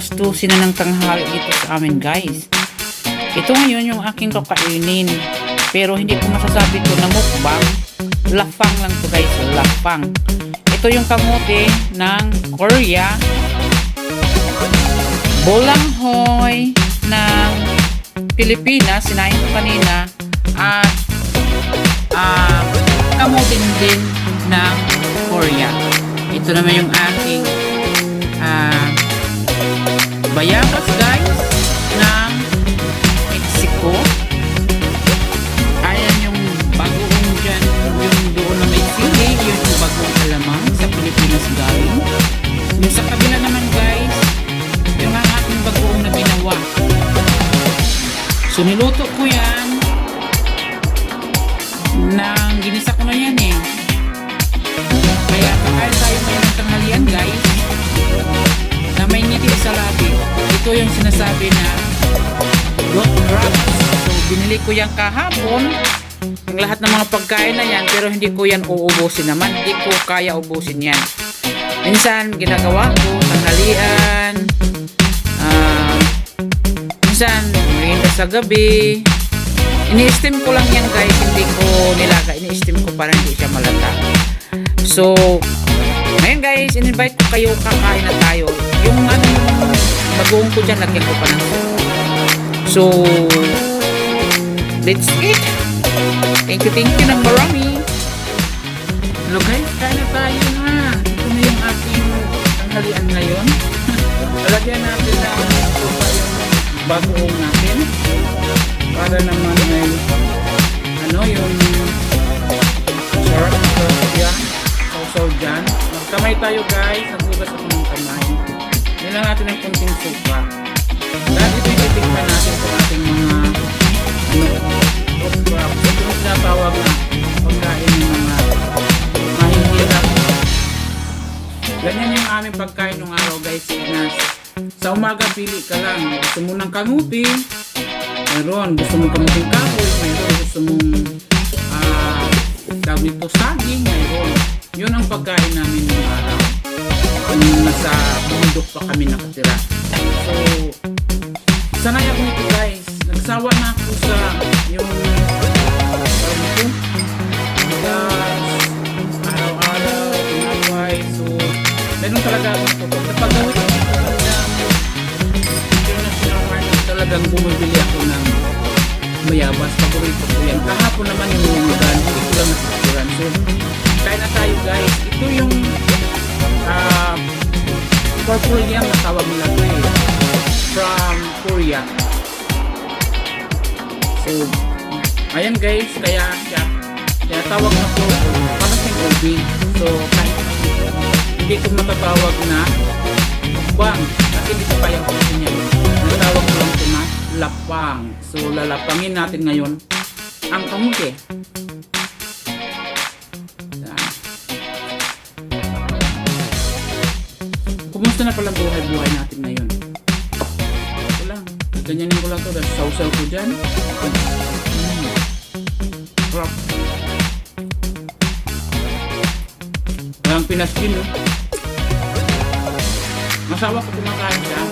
Alas 12 na ng tanghali dito sa amin guys. Ito ngayon yung aking kakainin. Pero hindi ko masasabi to na mukbang. Lafang lang to guys. Lafang. Ito yung kamote ng Korea. Bolanghoy ng Pilipinas. Sinain ko kanina. At ah kamutin din ng Korea. Ito naman yung aking ah bayabas guys ng Mexico. Ayan yung bagoong dyan, yung doon na may sili, yun yung bagoong alamang sa Pilipinas galing. Yung sa kabila naman guys, yung ang aking bagoong na ginawa. So niluto ko yan kahapon ang lahat ng mga pagkain na yan pero hindi ko yan uubusin naman. Hindi ko kaya ubusin yan. Minsan ginagawa ko tanghalian ah minsan merienda sa gabi Ini-steam ko lang yan guys, hindi ko nilaga. Ini-steam ko para hindi siya malata. So, ngayon guys, in-invite ko kayo, kakain na tayo. Yung ano, bagoong ko dyan, lagyan ko pa ng So, let's eat. Thank you, thank you ng marami. Hello guys, kain na tayo na. Ito na yung aking tanghalian ngayon. Lalagyan natin yung bagoong natin para naman ay ano yung sarap na yan sausaw dyan magkamay tayo guys naghugas ako ng kamay nilang natin ng kunting suka dahil ito ititikman natin sa pagkain ng mga mahihirap. Ganyan yung aming pagkain ng araw guys na sa umaga pili ka lang. Gusto mo ng kamuti? Meron, gusto mong kamuting kahoy, meron, gusto mong ah, tawag nito saging, meron. Yun ang pagkain namin ng araw. Nung nasa bundok pa kami nakatira. So, sanay ako nito guys. Nagsawa na ako sa yung talaga ako nito. Pag napagawit ako nito ng international market, talagang bumibili ako ng mayabas. Paborito ko yan. Kahapon naman yung lumugan, hindi ko lang nasikuran. So, kain na tayo guys. Ito yung ah purple yam na tawag nila ito eh. From Korea. So, ayan guys, kaya siya, kaya tawag na po, parang siyang ubi. So, kahit hindi ko matatawag na bang kasi hindi ko kaya ko niya. Natawag ko lang ito na lapang. So, lalapangin natin ngayon ang kamuti. Kumusta na pala buhay-buhay natin ngayon? Ito lang. Ganyanin ko lang to dahil sausaw ko dyan. Mm. Walang pinaskin, no? Masawa ko kumakain siya.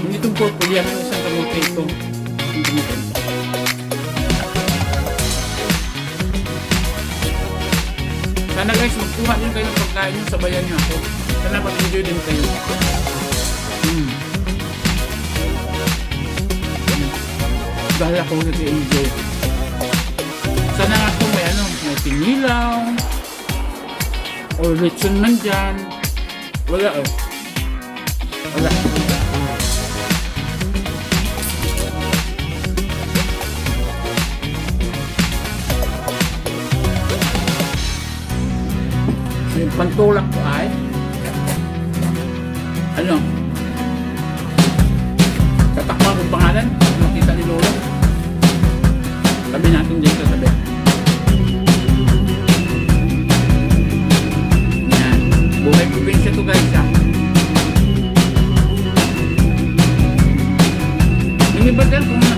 Hindi itong purple yan. Yung isang kamote ito. Ito. Sana guys, magkuha din kayo ng pagkain nyo. Sabayan nyo ako. Sana mag-enjoy din kayo. Hmm. Dahil ako nag-enjoy. Sana nga kung may ano, may pinilaw. Or lechon man dyan. Wala eh. Wala. Yung pantulak ko ay. Ano? Tatakpan kong pangalan. Makita ni Lolo. Sabi natin dyan sa tabi yan. Buhay probinsya to guys ha yung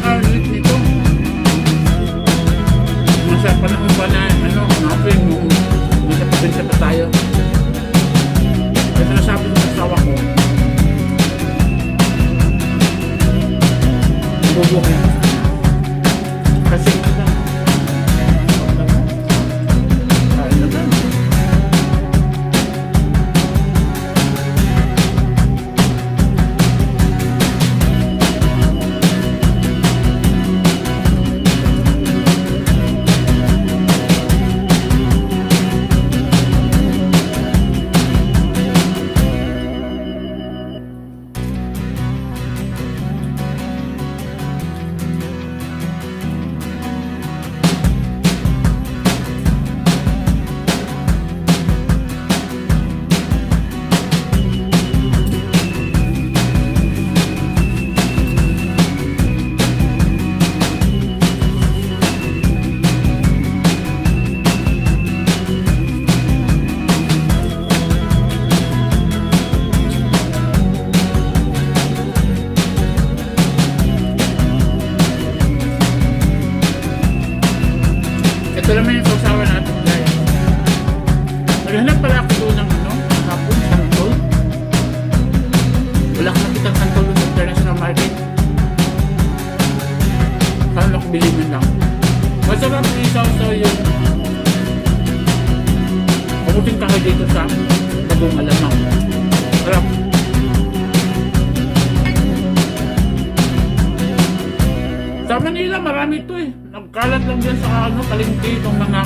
dyan sa ano, kalingki itong mga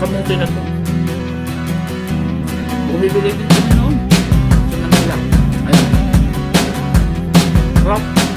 kamuti na to. Bumibili din noon. Sa Manila. Ayun. Sarap.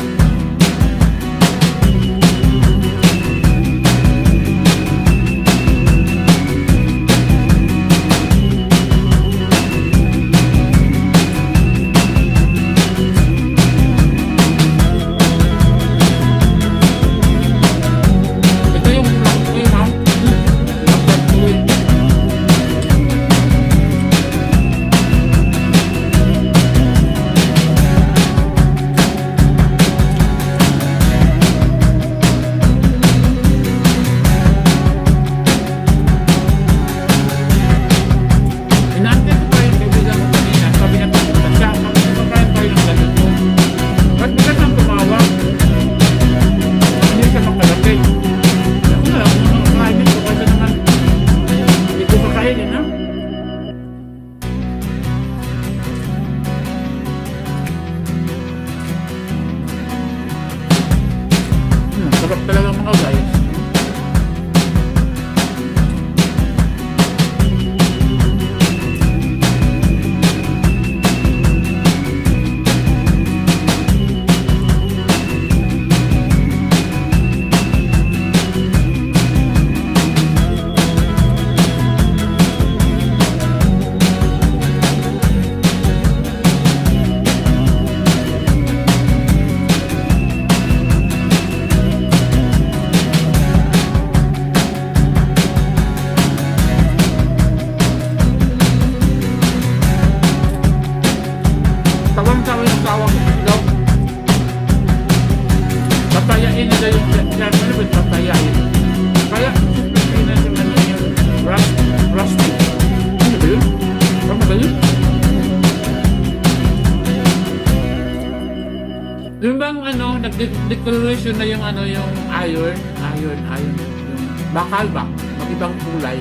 Ano, yung iron, iron, iron, yung bakal ba? Mag-ibang kulay.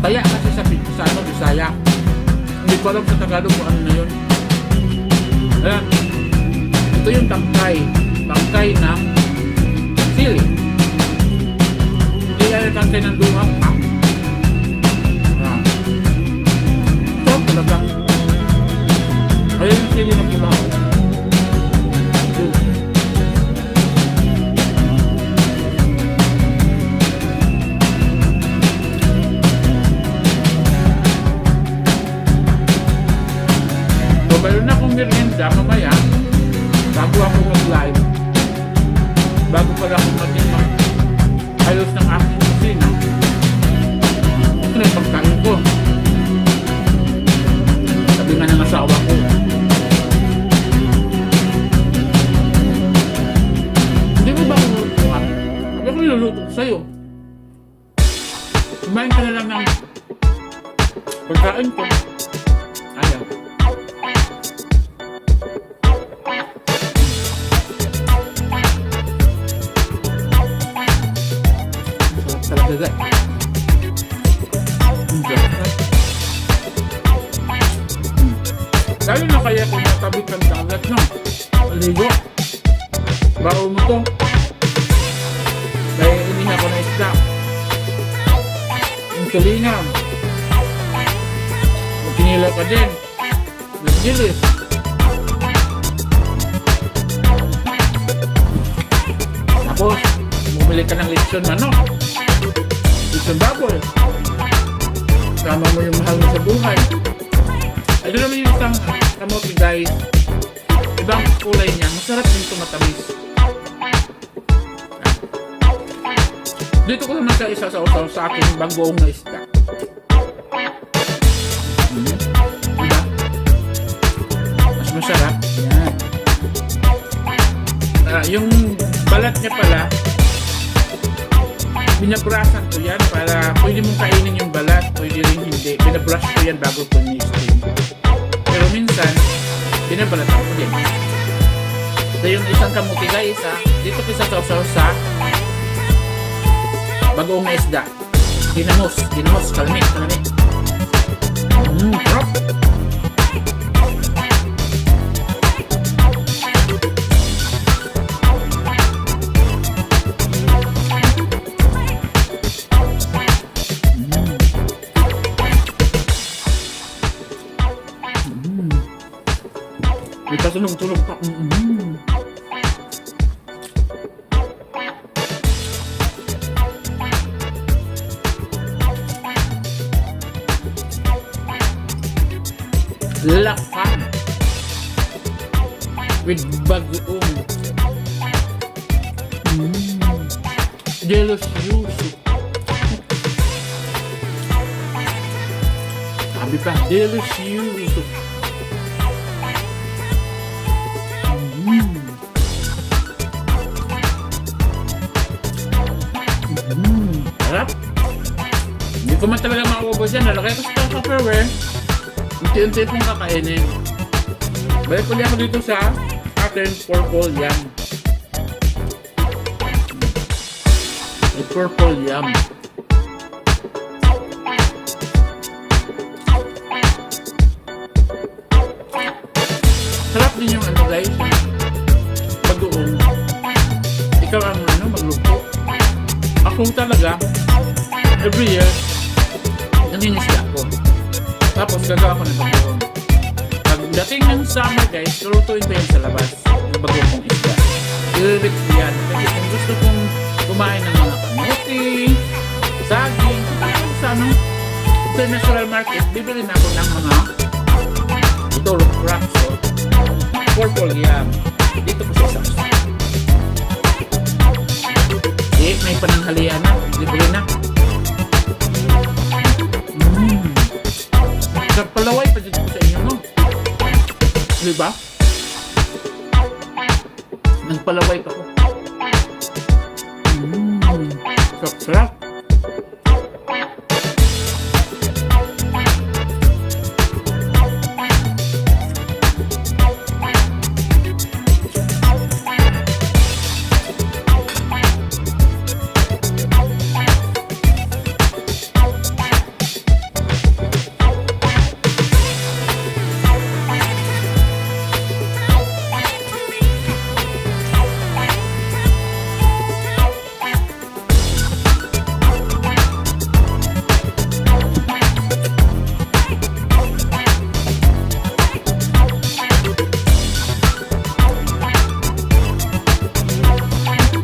Kaya kasi sa, sa ano, Bisaya, hindi ko alam sa Tagalog kung ano na yun. Ayan. Ito yung tangkay. Tangkay ng sili. Hindi yung tangkay ng duha. Ha? Ayan. Ito talaga. Ayan yung sili ng pula. Merienda mamaya bago ako mag-live. Bago pala ako maging mag ayos ng aking Lalo na kaya kung natabit kang dagat, no? Maligo. Bago mo to. Kaya iniha ko na isda. Yung tulinga. Magkinilaw ka din. Naggilis. Tapos, bumili ka ng lechon manok. Lechon baboy. Kasama mo yung mahal mo sa buhay. Ito naman yung isang kamote guys. Ibang kulay niya. Masarap din ito matamis. Dito ko naman sa isa sa usaw sa aking bagong na isda. Hmm. Diba? Mas masarap. Yan. Ah, yung balat niya pala, binabrasan ko yan para pwede mong kainin yung balat, pwede rin hindi. Binabrush ko yan bago ko ni-steam. Pero minsan, binabalatan ko din. So yung isang kamuti guys ha, dito ko sa sausaw sa bagoong isda. Dinamos, dinamos, kalamit, kalamit. Mmm, sarap. May kasunod-tunog pa. Mm-hmm. Lakan with bagoong. Mm. Delicious. Sabi pa, delicious. Mm. Ko man talaga maubos yan. Nalagay ko sa Tupperware. Unti-unti kong kakainin. Balik ulit ako dito sa akin purple yam. May purple yam. Sarap din yung ano guys. Bagoong. Ikaw ang ano, magluto. Ako talaga, every year. Tapos gagawa ko ng bagoong. Pagdating ng summer guys, lulutuin ko yan sa labas. Yung bagoong kong isda. Ililip ko yan. Kasi kung gusto kong kumain ng mga kamuti, saging, sa ano, international market, bibili na ako ng mga ito, rock so, purple yam. Dito ko sa sauce. Eh, may pananghalian na. Libre na. Nagpalaway pa dito sa inyo, no? Di ba? Nagpalaway pa ko. Mmm. Sarap-sarap.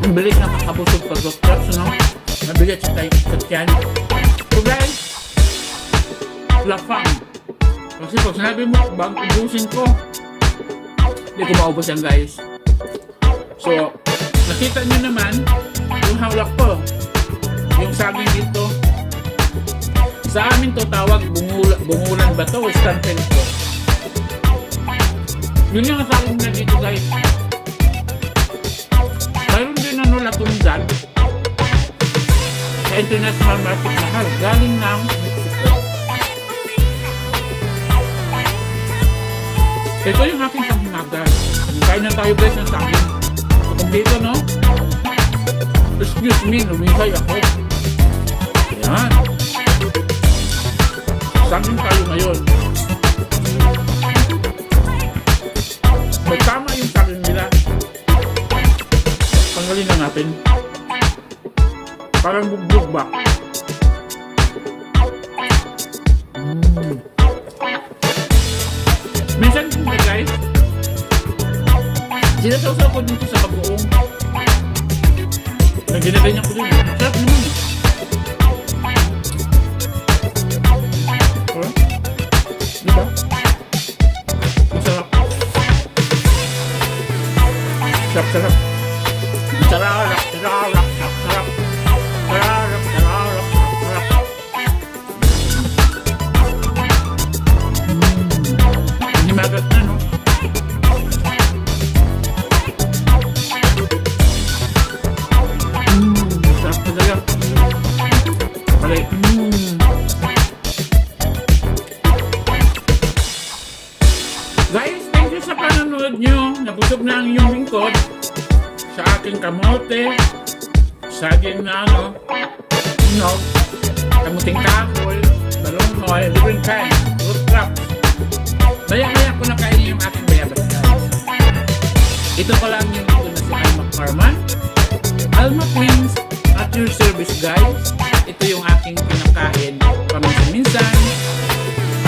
Ang bilis na kakabusog pag doctor, no? Mabilis sa tayo tiyan. So guys, lafang. Kasi pag sinabi mo, bang ubusin ko, hindi ko maubos yan guys. So, nakita nyo naman, yung hawlak ko, yung saging dito, sa amin to tawag bungula, bungulan ba to o stantel ko. Yun yung saging na dito guys. Ano latundan sa international market mahal. Galing ng Mexico. Ito yung aking panghinagan. Kain na tayo guys ng saging. So, kung dito no, excuse me, lumihay ako. Ayan. Saging tayo ngayon. May natin. Parang bugbog ba? Mm. Minsan po guys, sinasawsaw ko dito sa bagoong. Naginaganyan ko din. Sarap naman. eh. Huh? Sa aking kamote, saging na ano, nog, kamuting kahoy, balonghoy, living pan, root crops. Kaya-kaya ko na kainin yung aking bayabas guys. Ito pala ang yung ito na si Alma Carman. Alma Queens at your service guys. Ito yung aking pinakain paminsan-minsan.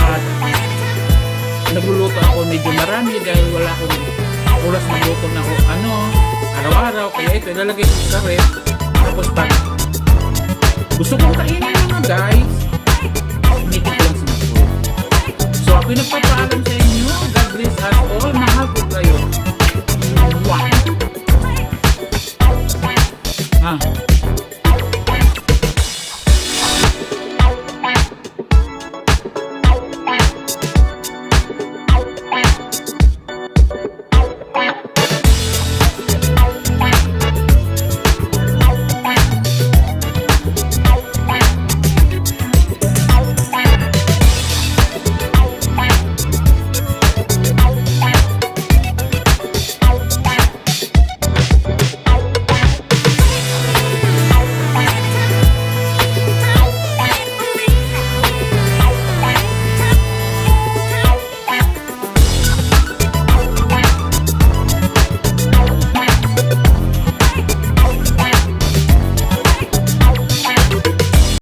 At nagluluto ako medyo marami dahil wala akong oras magluto na ako ano, araw-araw. Kaya ito ilalagay ko sa ref. Tapos pag gusto kong kainin mga guys, initin ko lang sa mga So ako'y nagpapaalam sa inyo. God bless us all. Mahal ko kayo. Wow. Ah,